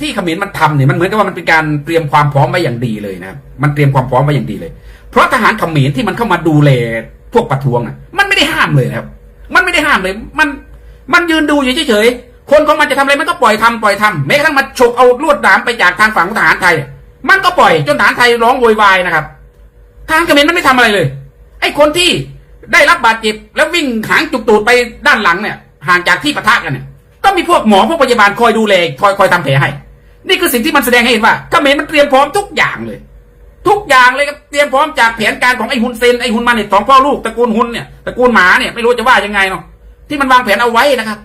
ที่เขมรมันทำเนี่ยมันเหมือนกับว่ามันเป็นการเตรียมความพร้อมไว้อย่างดีเลยนะมันเตรียมความพร้อมไว้อย่างดีเลย เพราะทหารเขมรที่มันเข้ามาดูแลพวกประท้วงอะมันไม่ได้ห้ามเลยนะครับ มันไม่ได้ห้ามเลย มันมันยืนดูอยู่เฉยๆคนของมันจะทำอะไรมันก็ปล่อยทำปล่อยทำแม้กระทั่งมาฉกเอาลวดหนามไปจากทางฝั่งของทหารไทย มันก็ปล่อยจนทหารไทยร้องโวยวายนะครับทารเขมรมันไม่ทำอะไรเลย ไอ้คนที่ได้รับบาดเจ็บแล้ววิ่งหางจุกตูดไปด้านหลังเนี่ยห่างจากที่ปะทะกันเนี่ยก็มีพวกหมอพวกพยาบาลคอยดูแลคอยคอยทำแผลให้ นี่คือสิ่งที่มันแสดงให้เห็นว่าเขมรมันเตรียมพร้อมทุกอย่างเลย ทุกอย่างเลยครับเตรียมพร้อมจากแผนการของไอ้ฮุนเซนไอ้ฮุนมาเนี่ยสองพ่อลูกตระกูลฮุนเนี่ยตระกูลหมาเนี่ยไม่รู้จะว่ายังไงเนาะที่มันวางแผนเอาไว้นะครับ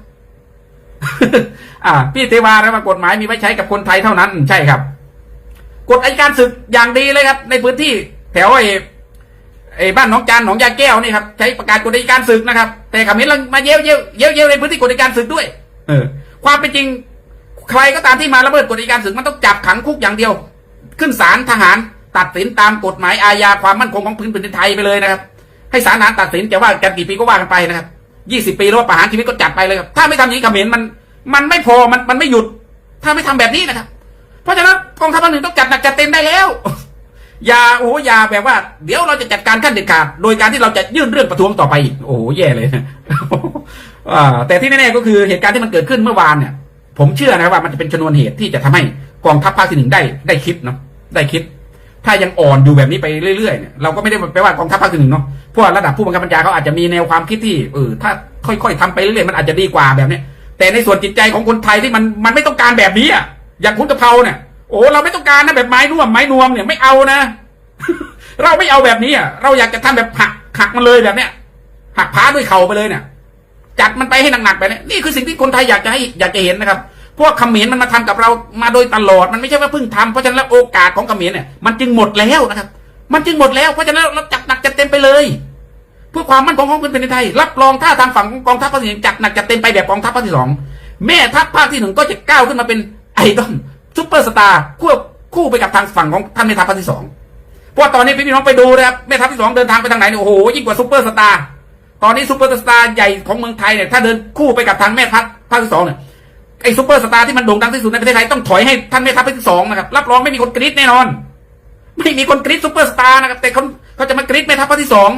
อ่า พี่เทวาแล้วว่ากฎหมายมีไว้ใช้กับคนไทยเท่านั้น ใช่ครับกฎอัยการศึกอย่างดีเลยครับ ในพื้นที่แถวไอ้ไอ้บ้านหนองจานหนองยาแก้วนี่ครับใช้ประกาศกฎอัยการศึกนะครับ แต่ขมรมาเย้ยวเย้ยวเย้ยวเย้ยวในพื้นที่กฎอัยการศึกด้วย เออ ความเป็นจริง ใครก็ตามที่มาละเมิดกฎอัยการศึกมันต้องจับขังคุกอย่างเดียว ขึ้นศาลทหารตัดสินตามกฎหมายอาญาความมั่นคงของพื้นแผ่นดินไทยไปเลยนะครับ ให้ศาลทหารตัดสินจะว่ากันกี่ปีก็ว่ากันไปนะครับยี่สิบปีหรือว่าประหารชีวิตก็จัดไปเลยครับถ้าไม่ทำอย่างนี้เขมรมันมันไม่พอมันมันไม่หยุด ถ้าไม่ทำแบบนี้นะครับ เพราะฉะนั้นกองทัพภาคหนึ่งต้องจัดหนักจัดเต็มได้แล้วอย่าโอ้ยาแบบว่า เดี๋ยวเราจะจัดการขั้นเด็ดขาดโดยการที่เราจะยื่นเรื่องประท้วงต่อไปอีกโอ้โหแย่เลยอ่าแต่ที่แน่ๆก็คือเหตุการณ์ที่มันเกิดขึ้นเมื่อวานเนี่ย ผมเชื่อนะว่ามันจะเป็นชนวนเหตุที่จะทำให้กองทัพภาคที่หนึ่งได้ได้คิดเนาะได้คิด ถ้ายังอ่อนอยู่แบบนี้ไปเรื่อยๆเนี่ยเราก็ไม่ได้แปว่ากองทัพภาคที่หนึ่งเนาะเพราะว่าระดับผู้บังคับบัญชาเขาอาจจะมีแนวความคิดที่เออถ้าค่อยๆทำไปเรื่อยๆมันอาจจะดีกว่าแบบเนี้ยแต่ในส่วนจิตใจของคนไทยที่มันมันไม่ต้องการแบบนี้อะอย่างคุณกะเพราเนี่ยโอ้เราไม่ต้องการนะแบบไม้นวมไม้นวมเนี่ยไม่เอานะ เราไม่เอาแบบนี้อะเราอยากจะทำแบบหักหักมันเลยแบบเนี้ยหักพ้าด้วยเข่าไปเลยเนี่ย จัดมันไปให้หนักๆไปเนี่ยนี่คือสิ่งที่คนไทยอยากจะให้อยากจะเห็นนะครับพวกเขมรมันมาทำกับเรามาโดยตลอดมันไม่ใช่ว่าเพิ่งทำเพราะฉะนั้นแล้วโอกาสของเขมรเนี่ยมันจึงหมดแล้วนะครับ มันจึงหมดแล้วเพราะฉะนั้นเราจัดหนักจัดเต็มไปเลย เพื่อความมั่นคงของพื้นแผ่นไทย รับรองถ้าทางฝั่งกองทัพภาคที่หนึ่งจัดหนักจัดเต็มไปแบบกองทัพภาคที่สองแม่ทัพภาคที่หนึ่งก็จะก้าวขึ้นมาเป็นไอดอลซุปเปอร์สตาร์คู่คู่ไปกับทางฝั่งของท่านแม่ทัพภาคที่สองเพราะตอนนี้พี่น้องไปดูนะครับแม่ทัพที่สองเดินทางไปทางไหนโอ้โหยิ่งกว่าซุปเปอร์สตาร์ ตอนนี้ซูเปอร์สตาร์ใหญ่ของเมืองไทยเนี่ยถ้าเดินคู่ไปกับทางแม่ทัพภาคที่สองเนี่ยไอ้ซูเปอร์สตาร์ที่มันโด่งดังที่สุดในประเทศไทยต้องถอยให้ท่านแม่ทัพภาคที่สองนะครับรับรองไม่มีคนกรี๊ดแน่นอน ไม่มีคนกรี๊ดซูเปอร์สตาร์นะครับแต่เขาเขาจะมากรี๊ดแม่ทัพภาคที่สอง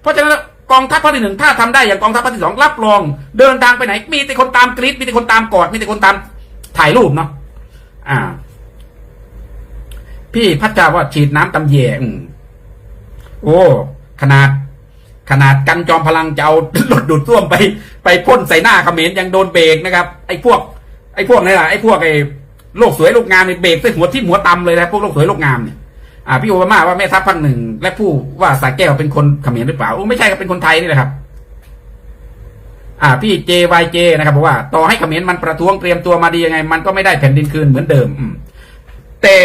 เพราะฉะนั้นกองทัพภาคที่หนึ่งถ้าทำได้อย่างกองทัพภาคที่สองรับรอง เดินทางไปไหน มีแต่คนตามกรี๊ดมีแต่คนตามกอดมีแต่คนตามถ่ายรูปเนาะอ่า พี่พัชจาว่าฉีดน้ำตำแยอืมโอ้ขนาด ขนาดกันจอมพลังจะเอารถดูดซ่วมไป ไปพ่นใส่หน้าเขมรยังโดนเบรกนะครับไอ้พวก ไอ้พวกนี่แหละไอ้พวกไอ้โลกสวยโลกงามเนี่ยเบรกใส่หัวที่หัวตำเลยนะพวกโลกสวยโลกงามเนี่ยอ่าพี่โอบามาว่าแม่ทัพภาคหนึ่งและผู้ว่าสาแก้วเป็นคนเขมรหรือเปล่าโอ้ไม่ใช่ครับเป็นคนไทยนี่แหละครับ อ่า พี่ JYJ นะครับบอกว่า ต่อให้เขมรมันประท้วงเตรียมตัวมาดียังไง มันก็ไม่ได้แผ่นดินคืนเหมือนเดิมอืมแต่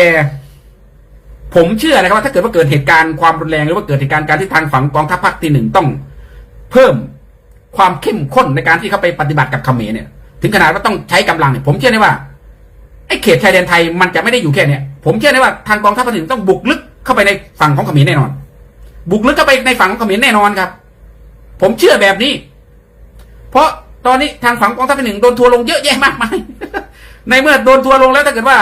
ผมเชื่อนะครับว่าถ้าเกิดว่าเกิดเหตุการณ์ความรุนแรงหรือว่าเกิดเหตุการณ์การที่ทางฝั่งกองทัพภาคที่หนึ่งต้อง เพิ่มความเข้มข้นในการที่เขาไปปฏิบัติกับเขมรเนี่ย ถึงขนาดว่าต้องใช้กำลังเนี่ยผมเชื่อได้ว่าไอ้เขตชายแดนไทยมันจะไม่ได้อยู่แค่เนี้ยผมเชื่อได้ว่าทางกองทัพภาคที่หนึ่งต้องบุกลึกเข้าไปในฝั่งของเขมรแน่นอน บุกลึกเข้าไปในฝั่งของเขมรแน่นอนครับ ผมเชื่อแบบนี้ เพราะตอนนี้ทางฝั่งกองทัพภาคที่หนึ่งโดนทัวร์ลงเยอะแยะมากมายในเมื่อโดนทัวร์ลงแล้วถ้าเกิดว่า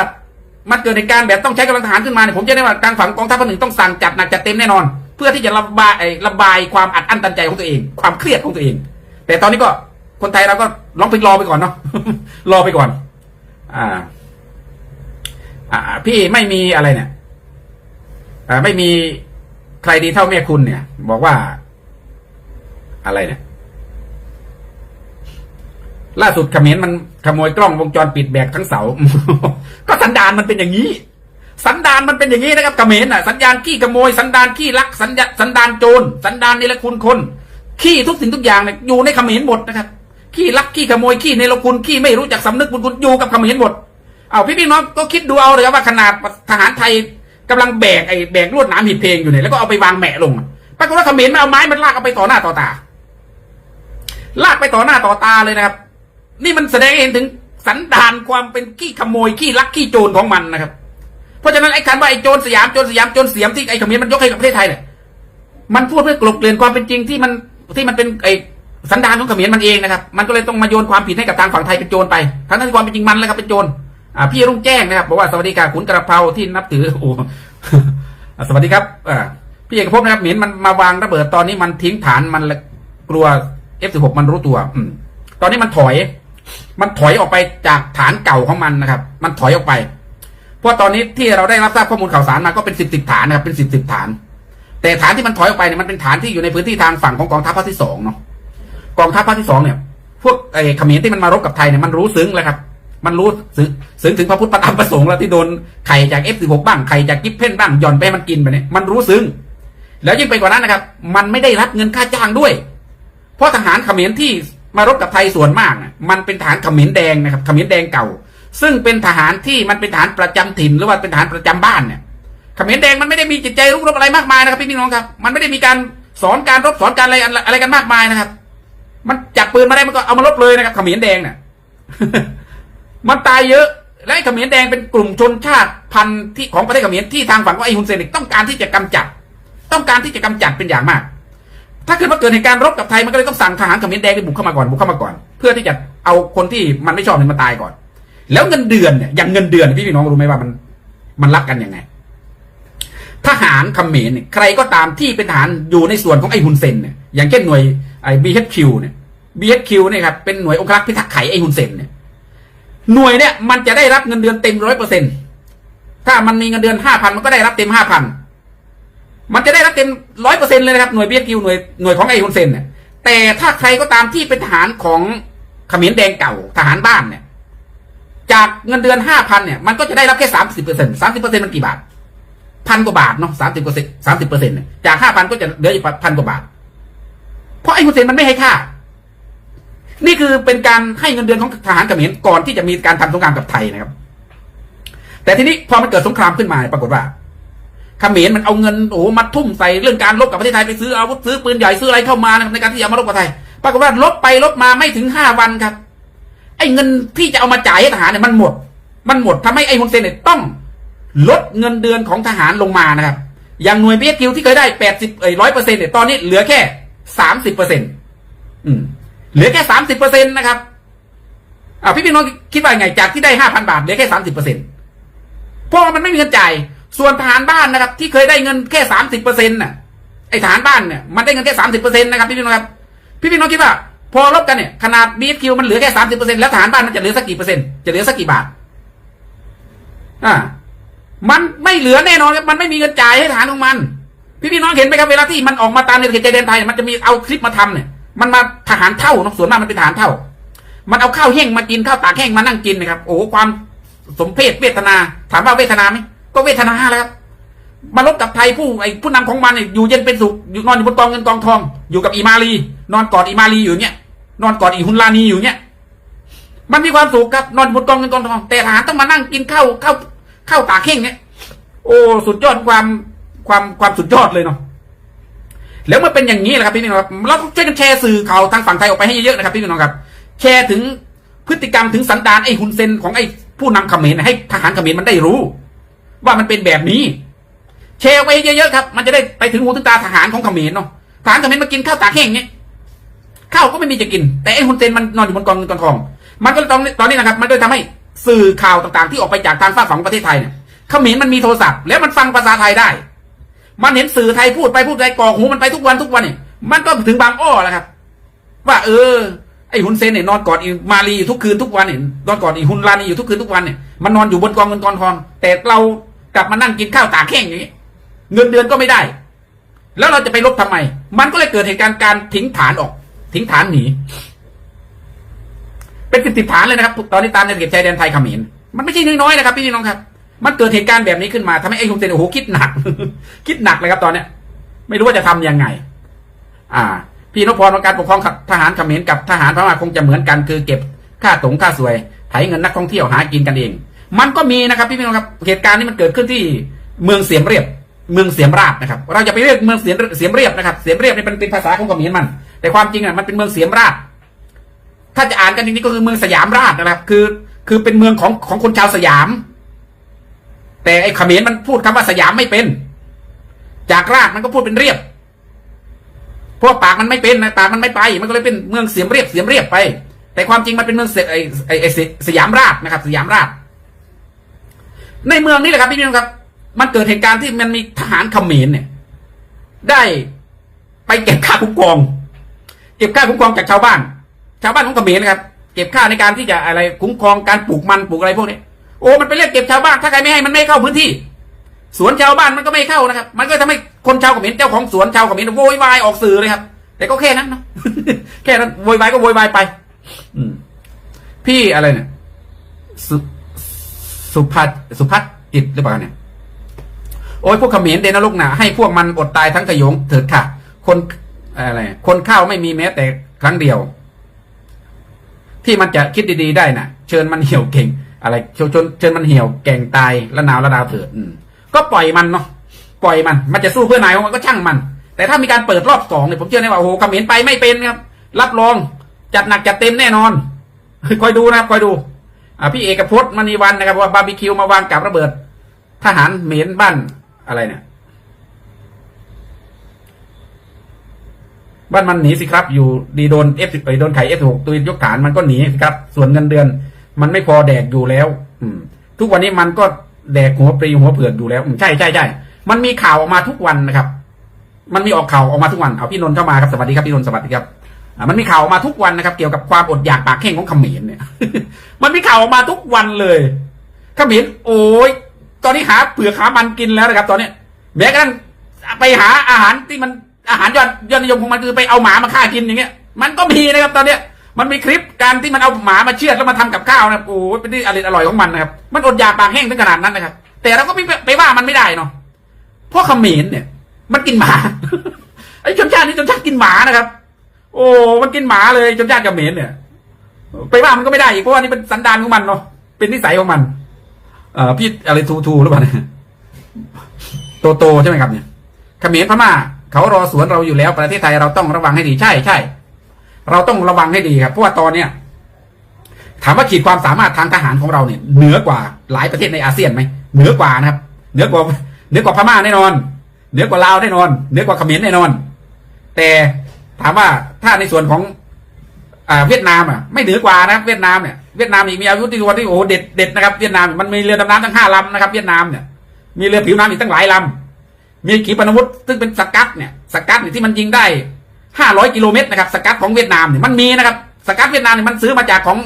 มันเกิดเหตุการแบบต้องใช้กำลังทหารขึ้นมาเนี่ยผมเชื่อได้ว่าทางฝั่งกองทัพภาคหนึ่งต้องสั่งจัดหนักจัดเต็มแน่นอน เพื่อที่จะระบายระบายความอัดอั้นตันใจของตัวเอง ความเครียดของตัวเอง แต่ตอนนี้ก็คนไทยเราก็ลองไปรอไปก่อนเนาะรอไปก่อน อ่า อ่า พี่ไม่มีอะไรเนี่ยอ่าไม่มีใครดีเท่าแม่คุณเนี่ย บอกว่า อะไรเนี่ย ล่าสุดเขมรมันขโมยกล้องวงจรปิดแบกทั้งเสา ก็สันดานมันเป็นอย่างนี้ สันดานมันเป็นอย่างนี้นะครับเขมรน่ะสัญญาณขี้ขโมยสันดานขี้ลักสัญญาสันดานโจรสันดานเนรคุณคนขี้ทุกสิ่งทุกอย่างเนี่ยอยู่ในเขมรหมดนะครับขี้ลักขี้ขโมยขี้เนรคุณขี้ไม่รู้จักสำนึกบุญคุณอยู่กับเขมรหมดเอาพี่พี่น้องก็คิดดูเอาเลยครับว่าขนาดทหารไทยกำลังแบกไอ้แบกลวดนามหีบเพลงอยู่เนี่ยแล้วก็เอาไปวางแหมะลงปรากฏว่าเขมรมันเอาไม้มันลากเอาไปต่อหน้าต่อตา ลากไปต่อหน้าต่อตาเลยนะครับ นี่มันแสดงให้เห็นถึงสันดานความเป็นขี้ขโมยขี้ลักขี้โจรของมันนะครับ เพราะฉะนั้นไอ้คำว่าไอ้โจรสยามโจรสยามโจรเสียมที่ไอ้ขมรมันยกให้กับประเทศไทยเนี่ยมันพูดเพื่อกลบเกลื่อนความเป็นจริงที่มันที่มันเป็นไอ้สันดานของขมรมันเองนะครับ มันก็เลยต้องมาโยนความผิดให้กับทางฝั่งไทยเป็นโจรไป ทั้งที่ความเป็นจริงมันแหละครับเป็นโจรอ่าพี่รุ่งแจ้งนะครับบอกว่าสวัสดีค่ะขุนกระเพราที่นับถือโอ้สวัสดีครับอ่าพี่เอกภพนะครับเหม็นมันมาวางระเบิดตอนนี้มันทิ้งฐานมันกลัว F16 มันรู้ตัว อืม ตอนนี้มันถอย มันถอยออกไปจากฐานเก่าของมันนะครับ มันถอยออกไป เพราะตอนนี้ที่เราได้รับทราบข้อมูลข่าวสารมาก็เป็นสิบสิบฐานนะครับ เป็นสิบสิบฐาน แต่ฐานที่มันถอยออกไปเนี่ยมันเป็นฐานที่อยู่ในพื้นที่ทางฝั่งของกองทัพภาคที่สองเนาะ กองทัพภาคที่สองเนี่ย พวกไอ้เขมรที่มันมารบกับไทยเนี่ยมันรู้ซึ้งแล้วครับ มันรู้ซึ้งซึ้งถึงพระพุทธประธรรมประสงค์แล้วที่โดนไข่จาก F16 บ้างไข่จากกิฟเพ่นบ้างหย่อนไปมันกินไปเนี่ยมันรู้ซึ้ง แล้วยิ่งไปกว่านั้นนะครับ มันไม่ได้รับเงินค่าจ้างด้วย เพราะทหารเขมรที่ มารบกับไทยส่วนมากน่ะมันเป็นทหารเขมรแดงนะครับเขมรแดงเก่า ซึ่งเป็นทหารที่มันเป็นทหารประจำถิ่น หรือว่าเป็นทหารประจำบ้านเนี่ยเขมรแดงมันไม่ได้มีจิตใจรุกรบอะไรมากมายนะครับพี่น้องครับ มันไม่ได้มีการสอนการรบสอนการอะไรอะไรกันมากมายนะครับ มันจับปืนมาได้มันก็เอามาลบเลยนะครับเขมรแดงเนี่ยมันตายเยอะและไอ้เขมรแดงเป็นกลุ่มชนชาติพันธุ์ที่ของประเทศเขมรที่ทางฝั่งของไอ้ฮุนเซนต้องการที่จะกำจัด ต้องการที่จะกำจัดเป็นอย่างมาก ถ้าเกิดว่าเกิดเหตุการณ์รบกับไทยมันก็เลยต้องสั่งทหารเขมรแดงที่บุกเข้ามาก่อนบุกเข้ามาก่อน เพื่อที่จะเอาคนที่มันไม่ชอบเนี่ยมาตายก่อน แล้วเงินเดือนเนี่ยอย่างเงินเดือนพี่พี่น้องรู้ไหมว่ามันมันรับกันยังไง ทหารเขมรเนี่ยใครก็ตามที่เป็นทหารอยู่ในส่วนของไอ้ฮุนเซนเนี่ยอย่างเช่นหน่วยไอ้ BHQ เนี่ย BHQ เนี่ยครับเป็นหน่วยองครักษ์พิทักษ์ไข่ไอ้ฮุนเซนเนี่ยหน่วยเนี่ยมันจะได้รับเงินเดือนเต็มร้อยเปอร์เซ็นถ้ามันมีเงินเดือนห้าพันมันก็ได้รับเต็มห้าพัน มันจะได้รับเต็มร้อยเปอร์เซ็นเลยนะครับหน่วยเบียกิวหน่วยหน่วยของไอฮุนเซนเนี่ยแต่ถ้าใครก็ตามที่เป็นทหารของเขมรแดงเก่าทหารบ้านเนี่ย จากเงินเดือนห้าพันเนี่ยมันก็จะได้รับแค่สามสิบเปอร์เซ็นสามสิบเปอร์เซ็นมันกี่บาทพันกว่าบาทเนาะสามสิบเปอร์เซ็นสามสิบเปอร์เซ็นเนี่ยจากห้าพันก็จะเหลืออีกพันกว่าบาท เพราะไอฮุนเซนมันไม่ให้ค่า นี่คือเป็นการให้เงินเดือนของทหารเขมรก่อนที่จะมีการทำสงครามกับไทยนะครับ แต่ทีนี้พอมันเกิดสงครามขึ้นมาปรากฏว่า เขมรมันเอาเงินโอ้โหมาทุ่มใส่เรื่องการลบกับประเทศไทยไปซื้ออาวุธซื้อปืนใหญ่ซื้ออะไรเข้ามานะครับในการที่จะมาลบกับไทยปรากฏว่าลบไปลบมาไม่ถึงห้าวันครับ ไอ้เงินที่จะเอามาจ่ายให้ทหารเนี่ยมันหมด มันหมดทำให้ไอ้ฮุนเซนเนี่ยต้องลดเงินเดือนของทหารลงมานะครับ อย่างหน่วยเบียกิวที่เคยได้แปดสิบเอ้ร้อยเปอร์เซ็นต์เนี่ยตอนนี้เหลือแค่สามสิบเปอร์เซ็นต์อืมเหลือแค่สามสิบเปอร์เซ็นต์นะครับอ่าพี่พี่น้องคิดว่าไงจากที่ได้ห้าพันบาทเหลือแค่สามสิบเปอร์เซ็นต์เพราะมันไม่มีเงินจ่าย ส่วนทหารบ้านนะครับ ที่เคยได้เงินแค่สามสิบเปอร์เซ็นต์น่ะไอทหารบ้านเนี่ยมันได้เงินแค่สามสิบเปอร์เซ็นต์นะครับพี่พี่น้องครับพี่พี่น้องคิดว่า พอลบกันเนี่ยขนาดบีคิวมันเหลือแค่สามสิบเปอร์เซ็นต์แล้วทหารบ้านมันจะเหลือสักกี่เปอร์เซ็นต์จะเหลือสักกี่บาทอ่ามันไม่เหลือแน่นอนครับมันไม่มีเงินจ่ายให้ทหารของมัน พี่พี่น้องเห็นไหมครับเวลาที่มันออกมาตามในเขตชายแดนไทย มันจะมีเอาคลิปมาทำเนี่ย มันมาทหารเท่านะส่วนมากมันเป็นทหารเท่า มันเอาข้าวแห้งมากินข้าวตากแห้งมานั่งกินนะครับโอ้ความสมเพศเวทนา ถามว่าเวทนาไหม ก็เวทนาแล้วครับมาลบกับไทยผู้ไอ้ผู้นำของมันอยู่เย็นเป็นสุขอยู่นอนอยู่บนกองเงินกองทอง อยู่กับอีมาลี นอนกอดอีมาลีอยู่เนี้ยนอนกอดอีฮุนลานีอยู่เนี้ยมันมีความสุขครับนอนบนกองเงินกองทอง แต่ทหารต้องมานั่งกินข้าวข้าวข้าวตากแห้งเนี้ยโอ้สุดยอดความความความสุดยอดเลยเนาะแล้วมันเป็นอย่างนี้แหละครับพี่น้องครับเราช่วยกันแชร์สื่อข่าวทางฝั่งไทยออกไปให้เยอะๆนะครับพี่น้องครับ แชร์ถึงพฤติกรรมถึงสันดานไอ้ฮุนเซนของไอ้ผู้นำเขมรให้ทหารเขมรมันได้รู้ ว่ามันเป็นแบบนี้แชร์ไว้เยอะๆครับ มันจะได้ไปถึงหูถึงตาทหารของเขมรเนาะทหารเขมรมากินข้าวตากแห้งเนี้ยข้าวก็ไม่มีจะกิน แต่ไอ้ฮุนเซนมันนอนอยู่บนกองเงินกองทอง มันก็ตอนตอนนี้นะครับ มันก็เลยทำให้สื่อข่าวต่างๆ ที่ออกไปจากทางฝั่งของประเทศไทยเนี่ยเขมรมันมีโทรศัพท์ แล้วมันฟังภาษาไทยได้ มันเห็นสื่อไทยพูดไปพูดไปกอกหูมันไปทุกวันทุกวันเนี่ยมันก็ถึงบางอ้อแล้วครับ ว่าเออไอ้ฮุนเซนเนี่ยนอนกอดอีมาลีอยู่ทุกคืนทุกวันเนี่ยนอนกอดอีฮุนลานีอยู่ทุกคืนทุกวันเนี่ยมันนอนอยู่บนกองเงินกองทอง แต่เรา กลับมานั่งกินข้าวตากแห้งอย่างนี้ เงินเดือนก็ไม่ได้ แล้วเราจะไปลบทำไม มันก็เลยเกิดเหตุการณ์การทิ้งฐานออก ทิ้งฐานหนี เป็นสิบสิบฐานเลยนะครับ ตอนนี้ตามในเขตชายแดนไทยเขมรมันไม่ใช่น้อยๆนะครับพี่น้องครับมันเกิดเหตุการณ์แบบนี้ขึ้นมาทำให้ไอ้ฮุนเซนโอ้โหคิดหนัก คิดหนักเลยครับตอนเนี้ย ไม่รู้ว่าจะทำยังไง อ่า พี่นพพรการปกครองทหารเขมรกับทหารพม่าคงจะเหมือนกันคือเก็บค่าตงค่าสวยไถเงินนักท่องเที่ยวหากินกันเอง มันก็มีนะครับพี่น้องครับเหตุการณ์นี้มันเกิดขึ้นที่เมืองเสียมเรียบ เมืองเสียมราบนะครับ เราจะไปเรียกเมืองเสียมเสียมเรียบนะครับ เสียมเรียบนี่เป็นเป็นภาษาของเขมรมัน แต่ความจริงอะมันเป็นเมืองเสียมราบถ้าจะอ่านกันจริงๆก็คือเมืองสยามราชนะครับ คือ คือเป็นเมืองของของคนชาวสยาม แต่ไอ้เขมรมันพูดคำว่าสยามไม่เป็น จากรากมันก็พูดเป็นเรียบพราะปากมันไม่เป็นนะปากมันไม่ไป มันก็เลยเป็นเมืองเสียมเรียบเสียมเรียบไป แต่ความจริงมันเป็นเมืองเสไอ้ไอ้ไอสสยามราชนะครับ สยามราช ในเมืองนี่แหละครับพี่น้องครับ มันเกิดเหตุการณ์ที่มันมีทหารเขมรเนี่ย ได้ไปเก็บค่าคุ้มครอง เก็บค่าคุ้มครองจากชาวบ้าน ชาวบ้านของเขมรนะครับ เก็บค่าในการที่จะอะไรคุ้มครองการปลูกมันปลูกอะไรพวกนี้โอ้มันไปเรียกเก็บชาวบ้านถ้าใครไม่ให้มันไม่เข้าพื้นที่ สวนชาวบ้านมันก็ไม่เข้านะครับ มันก็ทำให้คนชาวเขมรเจ้าของสวนชาวเขมรโวยวายออกสื่อเลยครับ แต่ก็แค่นั้นเนาะแค่นั้นโวยวายก็โวยวายไป อืมพี่อะไรเนี่ย สุภัทสุพัฒจิตหรือเปล่าเนี่ย โอ้ยพวกเขมรเดนรกหนาให้พวกมันอดตายทั้งขโยงเถิดค่ะ คนอะไร คนข้าวไม่มีแม้แต่ครั้งเดียว ที่มันจะคิดดีๆได้น่ะ เชิญมันเหี่ยวเก่ง อะไรเชิญเชิญเชิญมันเหี่ยวเก่งตายละนาวละดาวเถิดก็ปล่อยมันเนาะปล่อยมัน มันจะสู้เพื่อนายของมันก็ช่างมัน แต่ถ้ามีการเปิดรอบสองเนี่ยผมเชื่อแน่ว่าโอ้โหเขมรไปไม่เป็นครับ รับรองจัดหนักจัดเต็มแน่นอนคอยดูนะครับคอยดู พี่เอกพจน์มณีวันนะครับว่าบาร์บีคิวมาวางกับระเบิด ทหารเหมนบ้านอะไรเนี่ยบ้านมันหนีสิครับ อยู่ดีโดนเอฟไปโดนไข่เอฟหกตัวยกฐานมันก็หนีสิครับ ส่วนเงินเดือน มันไม่พอแดกอยู่แล้ว อืม ทุกวันนี้มันก็แดกหัวปรีหัวเผือกอยู่แล้วใช่ใช่ใช่มันมีข่าวออกมาทุกวันนะครับ มันมีออกข่าวออกมาทุกวันเอาพี่นนท์เข้ามาครับสวัสดีครับพี่นนท์สวัสดีครับ มันมีข่าวออกมาทุกวันนะครับ เกี่ยวกับความอดอยากปากแห้งของเขมรเนี่ย มันมีข่าวออกมาทุกวันเลยเขมรโอ้ยตอนนี้หาเปลือกหามันกินแล้วนะครับ ตอนเนี้ยแม้กระทั่งไปหาอาหารที่มันอาหารยอดยอดนิยมของมันคือไปเอาหมามาฆ่ากินอย่างเงี้ย มันก็มีนะครับ ตอนเนี้ยมันมีคลิปการที่มันเอาหมามาเชือดแล้วมาทำกับข้าวนะโอ้เป็นที่อร่อยอร่อยของมันนะครับ มันอดอยากปากแห้งถึงขนาดนั้นนะครับ แต่เราก็ไม่ไปว่ามันไม่ได้เนาะเพราะเขมรเนี่ย มันกินหมาไอ้ชนชาตินี้ชนชาติกินหมานะครับ โอ้มันกินหมาเลยชนชาติเขมรเนี่ย ไปว่ามันก็ไม่ได้อีกเพราะว่านี่เป็นสันดานของมันเนาะเป็นนิสัยของมัน เอ่อพี่อะไรทูทูหรือเปล่าเนี่ยโตโตใช่ไหมครับเนี่ยเขมรพม่าเขารอสวนเราอยู่แล้วประเทศไทยเราต้องระวังให้ดีใช่ใช่เราต้องระวังให้ดีครับเพราะว่าตอนเนี้ยถามว่าขีดความสามารถทางทหารของเราเนี่ยเหนือกว่าหลายประเทศในอาเซียนไหมเหนือกว่านะครับ เหนือกว่าเหนือกว่าพม่าแน่นอน เหนือกว่าลาวแน่นอน เหนือกว่าเขมรแน่นอน แต่ ถามว่าถ้าในส่วนของอ่าเวียดนามอะไม่เหนือกว่านะเวียดนามเนี่ยเวียดนามอีกมีอาวุธที่วันที่โอ้โหเด็ดเด็ดนะครับเวียดนามมันมีเรือดำน้ำทั้งห้าลำนะครับ เวียดนามเนี่ยมีเรือผิวน้ำอีกตั้งหลายลำมีขีปนาวุธซึ่งเป็นสกัดเนี่ยสกัดที่มันยิงได้ห้าร้อยกิโลเมตรนะครับสกัดของเวียดนามเนี่ยมันมีนะครับสกัดเวียดนามเนี่ยมันซื้อมาจากของ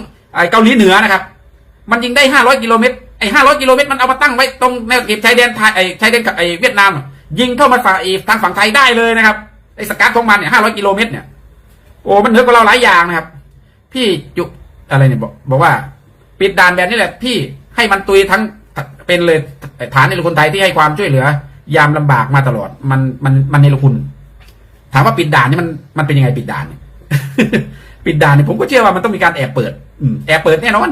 เกาหลีเหนือนะครับมันยิงได้ห้าร้อยกิโลเมตรไอ้ห้าร้อยกิโลเมตรมันเอามาตั้งไว้ตรงแนวเขตชายแดนไทยไอ้ชายแดนกับไอ้เวียดนาม ยิงเข้ามาฝั่งทางฝั่งไทยได้เลยนะครับ ไอ้สกัดของมันเนี่ยห้าร้อยกิโลเมตรเนี่ยโอ้มันเหนือกว่าเราหลายอย่างนะครับ พี่จุอะไรเนี่ยบอกบอกว่า ปิดด่านแบบนี้แหละพี่ให้มันตุยทั้งเป็นเลยฐานในคนไทยที่ให้ความช่วยเหลือ ยามลำบากมาตลอด มันมันมันในละคุณ ถามว่าปิดด่านนี่มันมันเป็นยังไงปิดด่านเนี่ยปิดด่านเนี่ยผมก็เชื่อว่ามันต้องมีการแอบเปิดอืแอบเปิดแน่นอน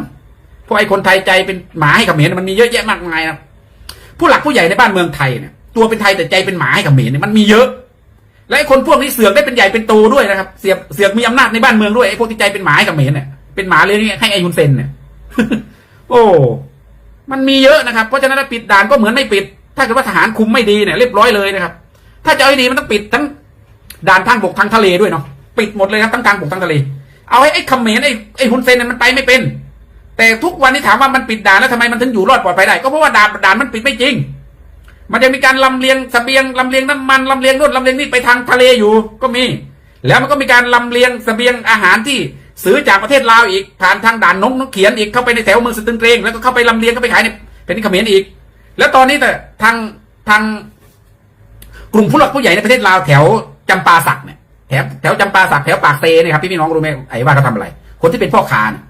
พราะไอ้คนไทยใจเป็นหมาให้กับเขมรมันมีเยอะแยะมากมายนะผู้หลักผู้ใหญ่ในบ้านเมืองไทยเนี่ยตัวเป็นไทยแต่ใจเป็นหมาให้กับเขมรเนี่ยมันมีเยอะ และไอ้คนพวกนี้เสือกได้เป็นใหญ่เป็นโตด้วยนะครับ เสือกเสือกมีอำนาจในบ้านเมืองด้วยไอ้พวกที่ใจเป็นหมาให้กับเขมรเนี่ยเป็นหมาเลยนี่ให้ไอ้ฮุนเซนเนี่ยโอ้มันมีเยอะนะครับเพราะฉะนั้นถ้าปิดด่านก็เหมือนไม่ปิด ถ้าเกิดว่าทหารคุมไม่ดีเนี่ยเรียบร้อยเลยนะครับ ถ้าจะเอาให้ดีมันต้องปิดทั้งด่านทางบกทางทะเลด้วยเนาะปิดหมดเลยครับทั้งทางบกทางทะเล เอาให้ไอ้เขมรไอ้ไอ้ฮุนเซนเนี่ยมันไปไม่เป็น แต่ทุกวันนี้ถามว่ามันปิดด่านแล้วทำไมมันถึงอยู่รอดปลอดภัยได้ก็เพราะว่าด่านด่านมันปิดไม่จริง มันจะมีการลำเลียงสเสบียงลำเลียงน้ำมันลำเลียงนู่นลำเลียงนี่ไปทางทะเลอยู่ก็มี แล้วมันก็มีการลำเลียงสเสบียงอาหารที่ซื้อจากประเทศลาวอีกผ่านทางด่านนงนกเขียนอีกเข้าไปในแถวเมืองสตึงเกรงแล้วก็เข้าไปลำเลียงเข้าไปขายในเป็นที่เขมรอีก แล้วตอนนี้แต่ทางทางกลุ่มผู้หลักผู้ใหญ่ในประเทศลาวแถวจำปาสักเนี่ยแถวแถวจำปาสักแถวปากเซเนี่ยครับพี่พี่น้องรู้ไหมไอ้ว่าเขาทำอะไร คนที่เป็นพ่อค้าเนี่ย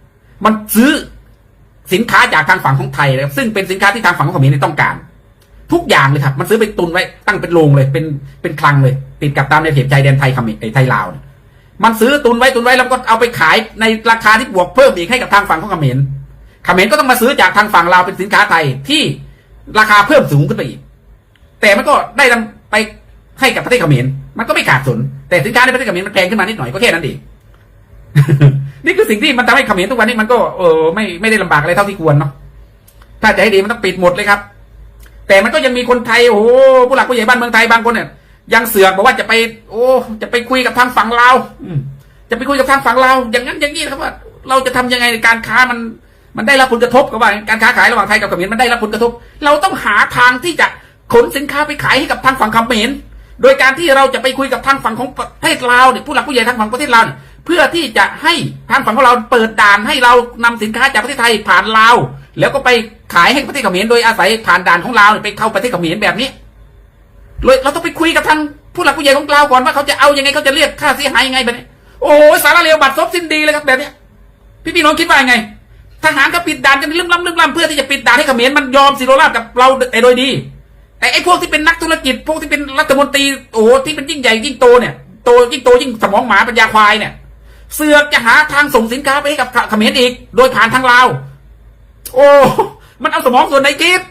มันซื้อสินค้าจากทางฝั่งของไทยนะครับซึ่งเป็นสินค้าที่ทางฝั่งของเขมรต้องการ ทุกอย่างเลยครับ มันซื้อไปตุนไว้ตั้งเป็นโรงเลย เป็นเป็นคลังเลย ติดกับตามในเขตชายแดนไทยเขมรไอ้ไทยลาวมันซื้อตุนไว้ตุนไว้แล้วก็เอาไปขายในราคาที่บวกเพิ่มอีกให้กับทางฝั่งของเขมรเขมรก็ต้องมาซื้อจากทางฝั่งลาวเป็นสินค้าไทยที่ราคาเพิ่มสูงขึ้นไปอีก แต่มันก็ได้นำไปให้กับประเทศเขมรมันก็ไม่ขาดสน แต่สินค้าในประเทศเขมรมันแพงขึ้นมานิดหน่อยก็แค่นั้นเองนี่คือสิ่งที่มันทำให้เขมรทุกวันนี้มันก็เออไม่ไม่ได้ลำบากอะไรเท่าที่ควรเนาะถ้าจะให้ดีมันต้องปิดหมดเลยครับ แต่มันก็ยังมีคนไทยโอ้โหผู้หลักผู้ใหญ่บ้านเมืองไทยบางคนเนี่ยยังเสือกบอกว่าจะไป โอ้จะไปคุยกับทางฝั่งลาวอืมจะไปคุยกับทางฝั่งลาวอย่างนั้นอย่างนี้นะครับว่า เราจะทำยังไงในการค้ามันมันได้รับผลกระทบกับว่าการค้าขายระหว่างไทยกับเขมรมันได้รับผลกระทบ เราต้องหาทางที่จะขนสินค้าไปขายให้กับทางฝั่งเขมรโดยการที่เราจะไปคุยกับทางฝั่งของประเทศลาวเนี่ยผู้หลักผู้ใหญ่ทางฝั่งประเทศลาวเนี่ยเพื่อที่จะให้ทางฝั่งของเราเปิดด่านให้เรานำสินค้าจากประเทศไทยผ่านลาว แล้วก็ไปขายให้ประเทศเขมรโดยอาศัยผ่านด่านของลาวเนี่ยไปเข้าประเทศเขมรแบบนี้เลยเราต้องไปคุยกับทางผู้หลักผู้ใหญ่ของลาวก่อนว่าเขาจะเอายังไงเขาจะเรียกค่าเสียหายยังไงแบบนี้โอ้ยสารเลวบัตรซบสิ้นดีเลยครับแบบนี้พี่พี่น้องคิดว่ายังไง ทหารก็ปิดด่านกันลืมล้ำลืมล้ำเพื่อที่จะปิดด่านให้เขมรมันยอมสิโรราบกับเราแต่โดยดี แต่ไอ้พวกที่เป็นนักธุรกิจ พวกที่เป็นรัฐมนตรีโอ้โหที่เป็นยิ่งใหญ่ยิ่งโตเนี่ยโตยิ่งโตยิ่งสมองหมาปัญญาควายเนี่ยเสือกจะหาทางส่งสินค้าไปให้กับเขมรอีก โดยผ่านทางลาว โอ้ มันเอาสมองส่วนไหนคิด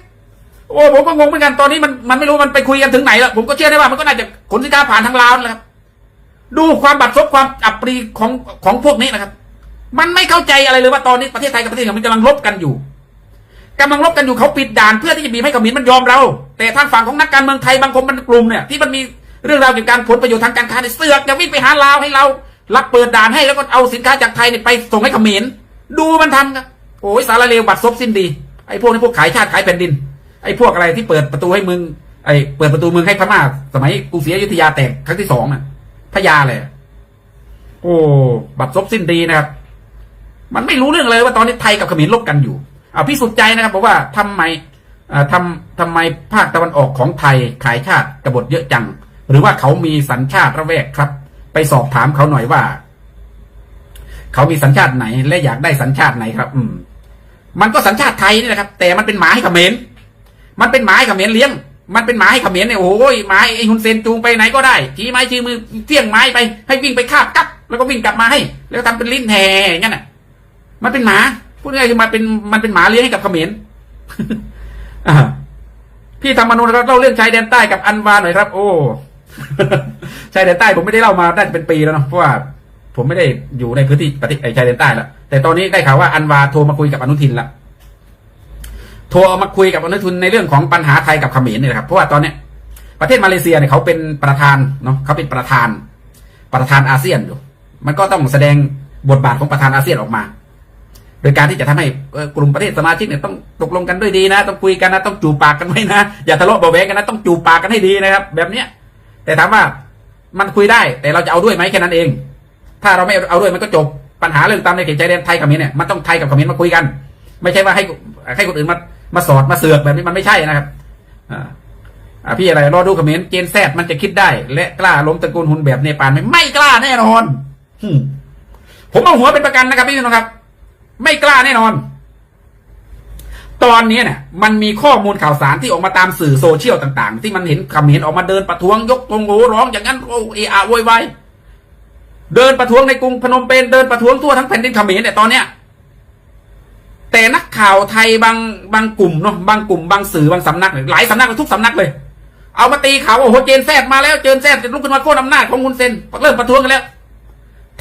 โอ้ผมก็งงเหมือนกันตอนนี้มันมันไม่รู้มันไปคุยกันถึงไหนแล้วผมก็เชื่อได้ว่ามันก็น่าจะขนสินค้าผ่านทางลาวนะครับดูความบัดซบความอับปรีของของพวกนี้นะครับ มันไม่เข้าใจอะไรเลยว่าตอนนี้ประเทศไทยกับประเทศเขมรกำลังลบกันอยู่กำลังลบกันอยู่เขาปิดด่านเพื่อที่จะบีบให้เขมรมันยอมเรา แต่ทางฝั่งของนักการเมืองไทยบางคนมันกลุ่มเนี่ยที่มันมีเรื่องราวเกี่ยวกับการผลประโยชน์ทางการค้าเนี่ยเสือกจะวิ่งไปหาลาวให้เรารับเปิดด่านให้แล้วก็เอาสินค้าจากไทยเนี่ยไปส่งให้เขมรดูมันทำครับ โอ้ยสารเลวบัดซบสิ้นดี ไอ้พวกนี้พวกขายชาติขายแผ่นดิน ไอ้พวกอะไรที่เปิดประตูให้มึง ไอ้เปิดประตูมืองให้พม่า สมัยกรุงศรีอยุธยาแตกครั้งที่สองอะ พญาเลยโอ้บัดซบสิ้นดีนะครับ มันไม่รู้เรื่องเลยว่าตอนนี้ไทยกับเขมรลบกันอยู่เอาพี่สุดใจนะครับบอกว่าทำไมอ่าทำทำไมภาคตะวันออกของไทยขายชาติกบฏเยอะจัง หรือว่าเขามีสัญชาติระแวกครับ ไปสอบถามเขาหน่อยว่า เขามีสัญชาติไหน และอยากได้สัญชาติไหนครับ อืม มันก็สัญชาติไทยนี่แหละครับ แต่มันเป็นหมาให้เขมรมันเป็นหมาให้เขมรเลี้ยง มันเป็นหมาให้เขมรเนี่ยโอ้ยหมาไอ้ฮุนเซนจูงไปไหนก็ได้ชี้ไม้ชี้มือเที่ยงไม้ไปให้วิ่งไปคาบกับ แล้วก็วิ่งกลับมาให้ แล้วทำเป็นลิ้นแห่อย่างนั้นน่ะ มันเป็นหมาพูดง่ายๆคือมันเป็นมันเป็นหมาเลี้ยงให้กับเขมรพี่ธรรมนูนเราเล่าเรื่องชายแดนใต้กับอันวาหน่อยครับ โอ้ชายแดนใต้ผมไม่ได้เล่ามาได้เป็นปีแล้วเนาะเพราะว่า ผมไม่ได้อยู่ในพื้นที่ประเทศไอชายแดนใต้แล้วแต่ตอนนี้ได้ข่าวว่าอันวาโทรมาคุยกับอนุทินแล้วโทรมาคุยกับอนุทินในเรื่องของปัญหาไทยกับเขมรเนี่ยนะครับเพราะว่าตอนเนี้ยประเทศมาเลเซียเนี่ยเขาเป็นประธานเนาะเขาเป็นประธาน ประธานอาเซียนอยู่ มันก็ต้องแสดงบทบาทของประธานอาเซียนออกมา โดยการที่จะทำให้กลุ่มประเทศสมาชิกเนี่ยต้องตกลงกันด้วยดีนะ ต้องคุยกันนะต้องจูบปากกันไว้นะอย่าทะเลาะเบาะแวงกันนะต้องจูบปากกันให้ดีนะครับ แบบเนี้ยแต่ถามว่ามันคุยได้ แต่เราจะเอาด้วยไหมแค่นั้นเอง ถ้าเราไม่เอาด้วยมันก็จบปัญหาเรื่องตามในเขตชายแดนไทยกับเขมรเนี่ยมันต้องไทยกับเขมรมาคุยกัน ไม่ใช่ว่าให้ให้คนอื่นมามาสอดมาเสือกแบบนี้มันไม่ใช่นะครับอ่าอ่าพี่อะไรรอดูเขมรเจนแซดมันจะคิดได้ และกล้าล้มตระกูลหุนแบบเนปาลไหมไม่กล้าแน่นอนอืมผมเอาหัวเป็นประกันนะครับพี่น้องครับ ไม่กล้าแน่นอน ตอนนี้เนี่ยมันมีข้อมูลข่าวสารที่ออกมาตามสื่อโซเชียลต่าง ๆ ที่มันเห็นคำเห็นออกมาเดินประท้วงยกธงโหร้องอย่างนั้นโอ้เออาโวยวาย เดินประท้วงในกรุงพนมเปญเดินประท้วงทั่วทั้งแผ่นดินเขมรเนี่ยตอนเนี้ยแต่นักข่าวไทยบางบางกลุ่มเนาะบางกลุ่มบางสื่อบางสำนักหลายสำนักทุกสำนักเลย เอามาตีข่าวว่าโอ้โหเจนแซดมาแล้วเจนแซดจะลุกขึ้นมาโค่นอำนาจของคุณเซนเริ่มประท้วงกันแล้ว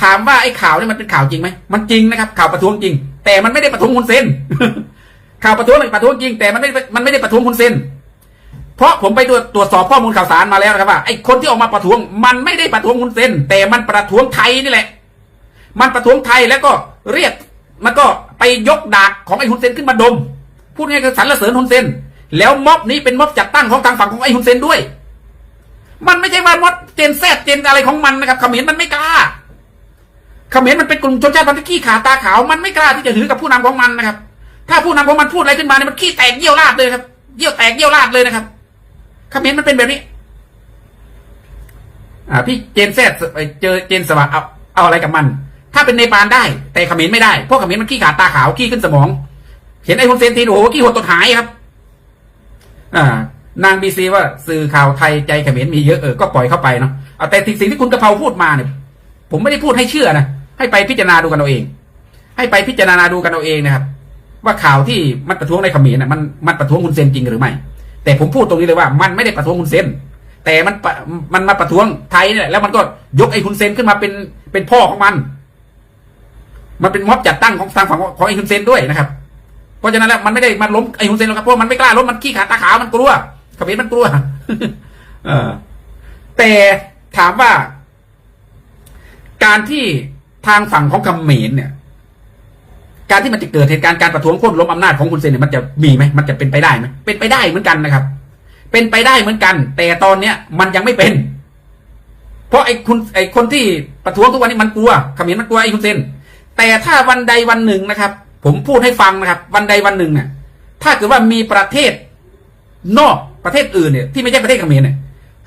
ถามว่าไอ้ข่าวนี่มันเป็นข่าวจริงไหมมันจริงนะครับ ข่าวประท้วงจริง แต่มันไม่ได้ประท้วงคุณเซนข่าวประท้วงเนี่ยประท้วงจริงแต่มันไม่มันไม่ได้ประท้วงคุณเซน เพราะผมไปตรวจสอบข้อมูลข่าวสารมาแล้วนะครับว่าไอ้คนที่ออกมาประท้วง มันไม่ได้ประท้วงคุณเซนแต่มันประท้วงไทยนี่แหละ มันประท้วงไทยแล้วก็เรียกมันก็ไปยกดากของไอ้ฮุนเซนขึ้นมาดม พูดง่ายๆคือสรรเสริญฮุนเซนแล้วม็อบนี้เป็นม็อบจัดตั้งของทางฝั่งของไอ้ฮุนเซนด้วย มันไม่ใช่ว่าม็อบเจนแซดเจนอะไรของมันนะครับเขมรมันไม่กล้าเขมรมันเป็นกลุ่มชนชาติพันธุ์ที่ขี้ขาตาขาวมันไม่กล้าที่จะถือกับผู้นำของมันนะครับ ถ้าผู้นำของมันพูดอะไรขึ้นมาเนี่ยมันขี้แตกเยี่ยวราดเลยครับเยี่ยวแตกเยี่ยวราดเลยนะครับ เขมรมันเป็นแบบนี้ อ่า พี่เจนแซดเจอเจนสวะเอาเอาอะไรกับมัน ถ้าเป็นเนปาลได้ แต่เขมรไม่ได้เพราะเขมรมันขี้ขาดตาขาวขี้ขึ้นสมอง เห็นไอ้คนเซนทีโอ้โหขี้หดตดหายครับ อ่านางบีซีว่าสื่อข่าวไทยใจเขมรมีเยอะเออก็ปล่อยเข้าไปเนาะเอาแต่สิ่งที่คุณกระเพราพูดมาเนี่ย ผมไม่ได้พูดให้เชื่อนะให้ไปพิจารณาดูกันเอาเอง ให้ไปพิจารณาดูกันเอาเองนะครับ ว่าข่าวที่มันประท้วงในเขมรน่ะมันมันประท้วงคุณเซนจริงหรือไม่ แต่ผมพูดตรงนี้เลยว่ามันไม่ได้ประท้วงคุณเซนแต่มันมันมาประท้วงไทยเนี่ยแล้วมันก็ยกไอ้คุณเซนขึ้นมาเป็นเป็นพ่อของมัน มันเป็นม็อบจัดตั้งของทางฝั่งของไอ้คุณเซนด้วยนะครับ เพราะฉะนั้นแล้วมันไม่ได้มาล้มไอ้คุณเซนหรอกครับเพราะมันไม่กล้าล้มมันขี้ขาตาขาวมันกลัวเขมรมันกลัวเออแต่ถามว่า การที่ทางฝั่งของเขมรเนี่ย การที่มันจะเกิดเหตุการณ์การประท้วงโค่นล้มอำนาจของคุณเซนเนี่ยมันจะมีไหมมันจะเป็นไปได้ไหมเป็นไปได้เหมือนกันนะครับ เป็นไปได้เหมือนกัน แต่ตอนเนี้ยมันยังไม่เป็น เพราะไอ้คุณไอ้คนที่ประท้วงทุกวันนี้มันกลัวเขมรมันกลัวไอ้คุณเซนแต่ถ้าวันใดวันหนึ่งนะครับ ผมพูดให้ฟังนะครับ วันใดวันหนึ่งเนี่ยถ้าเกิดว่ามีประเทศนอกประเทศอื่นเนี่ยที่ไม่ใช่ประเทศเขมรเนี่ย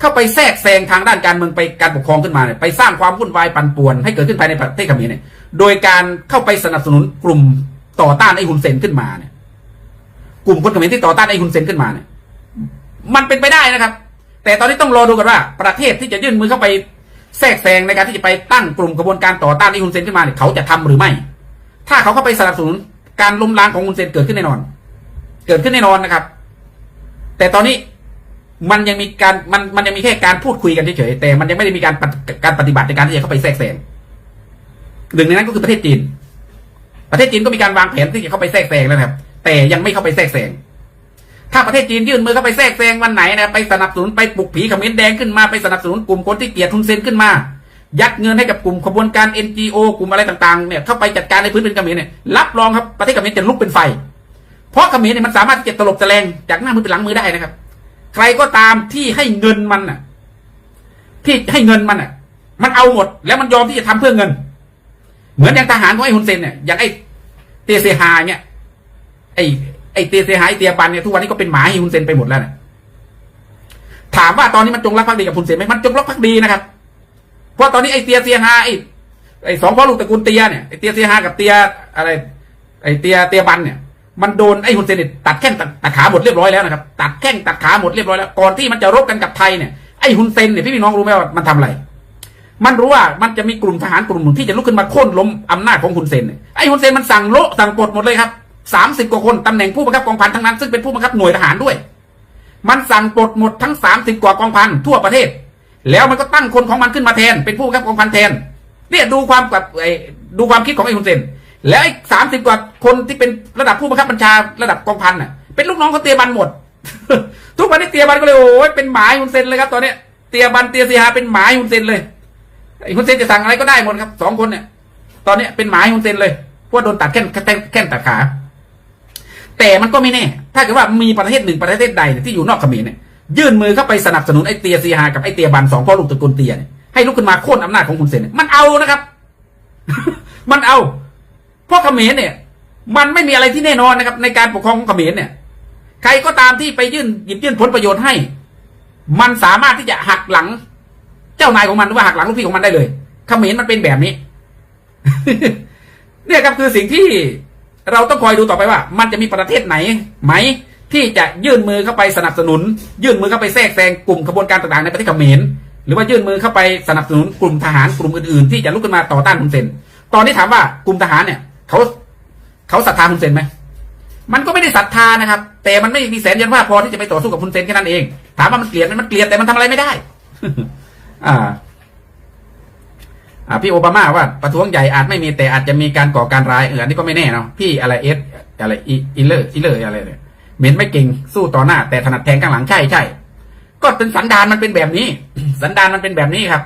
เข้าไปแทรกแซงทางด้านการเมืองไปการปกครองขึ้นมาเนี่ยไปสร้างความวุ่นวายปั่นป่วน ให้เกิดขึ้นภายในประเทศเขมรเนี่ยโดยการเข้าไปสนับสนุนกลุ่มต่อต้านไอ้ฮุนเซนขึ้นมาเนี่ยกลุ่มคนเขมรที่ต่อต้านไอ้ฮุนเซนขึ้นมาเนี่ยมันเป็นไปได้นะครับ แต่ตอนนี้ต้องรอดูกันว่า ประเทศที่จะยื่นมือเข้าไปแทรกแซงในการที่จะไปตั้งกลุ่มกระบวนการต่อต้านไอ้ฮุนเซนขึ้นมาเนี่ยเขาจะทำหรือไม่ ถ้าเขาเข้าไปสนับสนุนการล้มล้างของฮุนเซนเกิดขึ้นแน่นอน เกิดขึ้นแน่นอนนะครับ แต่ตอนนี้ มันยังมีการมันมันยังมีแค่การพูดคุยกันเฉยๆแต่มันยังไม่ได้มีการการปฏิบัติในการที่จะเข้าไปแทรกแซงหนึ่งในนั้นก็คือประเทศจีน ประเทศจีนก็มีการวางแผนที่จะเข้าไปแทรกแซงแล้วนะครับ แต่ยังไม่เข้าไปแทรกแซงถ้าประเทศจีนยื่นมือเข้าไปแทรกแซงวันไหนนะไปสนับสนุนไปปลุกผีขมรแดงขึ้นมาไปสนับสนุนกลุ่มคนที่เกลียดทุนเซนขึ้นมา ยัดเงินให้กับกลุ่มขบวนการ NGO กลุ่มอะไรต่างๆเนี่ยเข้าไปจัดการในพื้นเป็นขมรเนี่ยรับรองครับประเทศขมรจะลุกเป็นไฟ เพราะขมรเนี่ยมันสามารถที่จะตลบตะแลงจากหน้ามือเป็นหลังมือได้นะครับ ใครก็ตามที่ให้เงินมันน่ะ ที่ให้เงินมันน่ะ มันเอาหมด แล้วมันยอมที่จะทำเพื่อเงิน เหมือนอย่างทหารของไอ้ฮุนเซนเนี่ยอย่างไอ้เตเซฮาเนี่ย ไอ้ไอ้เตเซฮาไอ้เตียปันเนี่ยทุกวันนี้ก็เป็นหมาให้ฮุนเซนไปหมดแล้วนะถามว่าตอนนี้มันจงรักภักดีกับฮุนเซนไหมมันจงรักภักดีนะครับเพราะตอนนี้ไอ้เตียเซียฮาไอ้ไอ้สองพ่อลูกตระกูลเตียเนี่ยไอ้เตียเซียฮากับเตียอะไร ไอ้เตียเตียบันเนี่ย มันโดนไอ้ฮุนเซนเนี่ยตัดแข้งตัดตัดขาหมดเรียบร้อยแล้วนะครับตัดแข้งตัดขาหมดเรียบร้อยแล้วก่อนที่มันจะรบกันกับไทยเนี่ยไอ้ฮุนเซนเนี่ยพี่พี่น้องรู้ไหมว่ามันทำอะไร มันรู้ว่ามันจะมีกลุ่มทหารกลุ่มหนึ่งที่จะลุกขึ้นมาโค่นล้มอำนาจของฮุนเซนไอ้ฮุนเซนมันสั่งโละสั่งปลดหมดเลยครับสามสิบกว่าคนตำแหน่งผู้บังคับกองพันทั้งนั้นซึ่งเป็นผู้บังคับหน่วยทหารด้วย มันสั่งปลดหมดทั้งสามสิบกว่ากองพันทั่วประเทศ แล้วมันก็ตั้งคนของมันขึ้นมาแทน เป็นผู้บังคับกองพันแทน เนี่ยดูความกับไอ้ดูความคิดของไอ้ฮุนเซน แล้วไอ้สามสิบกว่าคนที่เป็นระดับผู้บังคับบัญชาระดับกองพันน่ะ เป็นลูกน้องเของเตียบันหมด ทุกวันนี้เตียบันก็เลยโอ้ยเป็นหมาให้ฮุนเซนเลยครับตอนเนี้ยเตียบันเตียซีฮาเป็นหมาให้ฮุนเซนเลยไอ้ฮุนเซนจะสั่งอะไรก็ได้หมดครับสองคนเนี่ย ตอนเนี้ยเป็นหมาให้ฮุนเซนเลยเพราะว่าโดนตัดแข้งแข้งแข้งตัดขา แต่มันก็ไม่แน่ ถ้าเกิดว่ามีประเทศหนึ่งประเทศใดที่อยู่นอกเขมรเนี่ยยื่นมือเข้าไปสนับสนุนไอ้เตียซีฮากับไอ้เตียบันสองพ่อลูกตระกูลเตียเนี่ยให้ลุกขึ้นมาโค่นอำนาจของคุณเซนเนี่ยมันเอานะครับ มันเอา เพราะเขมรเนี่ย มันไม่มีอะไรที่แน่นอนนะครับ ในการปกครองของเขมรเนี่ย ใครก็ตามที่ไปยื่นหยิบยื่นผลประโยชน์ให้ มันสามารถที่จะหักหลัง เจ้านายของมันหรือว่าหักหลังลูกพี่ของมันได้เลยเขมรมันเป็นแบบนี้ เนี่ยครับคือสิ่งที่เราต้องคอยดูต่อไปว่า มันจะมีประเทศไหนไหม ที่จะยื่นมือเข้าไปสนับสนุน ยื่นมือเข้าไปแทรกแซงกลุ่มขบวนการต่างๆในประเทศเขมรหรือว่ายื่นมือเข้าไปสนับสนุนกลุ่มทหารกลุ่มอื่นๆ ที่จะลุกขึ้นมาต่อต้านฮุนเซนตอนนี้ถามว่ากลุ่มทหารเนี่ย เขาเขาศรัทธาฮุนเซนไหมมันก็ไม่ได้ศรัทธานะครับ แต่มันไม่มีแสนยันว่าพอที่จะไปต่อสู้กับฮุนเซนแค่นั้นเอง ถามว่ามันเกลียดมมันเกลียดแต่มันทำอะไรไม่ได้ อ่า อ่า พี่โอบามาว่าประท้วงใหญ่อาจไม่มีแต่อาจจะมีการก่อการร้ายเอออันนี้ก็ไม่แน่เนาะพี่อะไรเอสอะไรอีอีเลอร์อีเลอร์อะไรเนี่ยเหม็นไม่เก่งสู้ต่อหน้า แต่ถนัดแทงข้างหลังใช่ใช่ก็เป็นสันดานมันเป็นแบบนี้ สันดานมันเป็นแบบนี้ครับ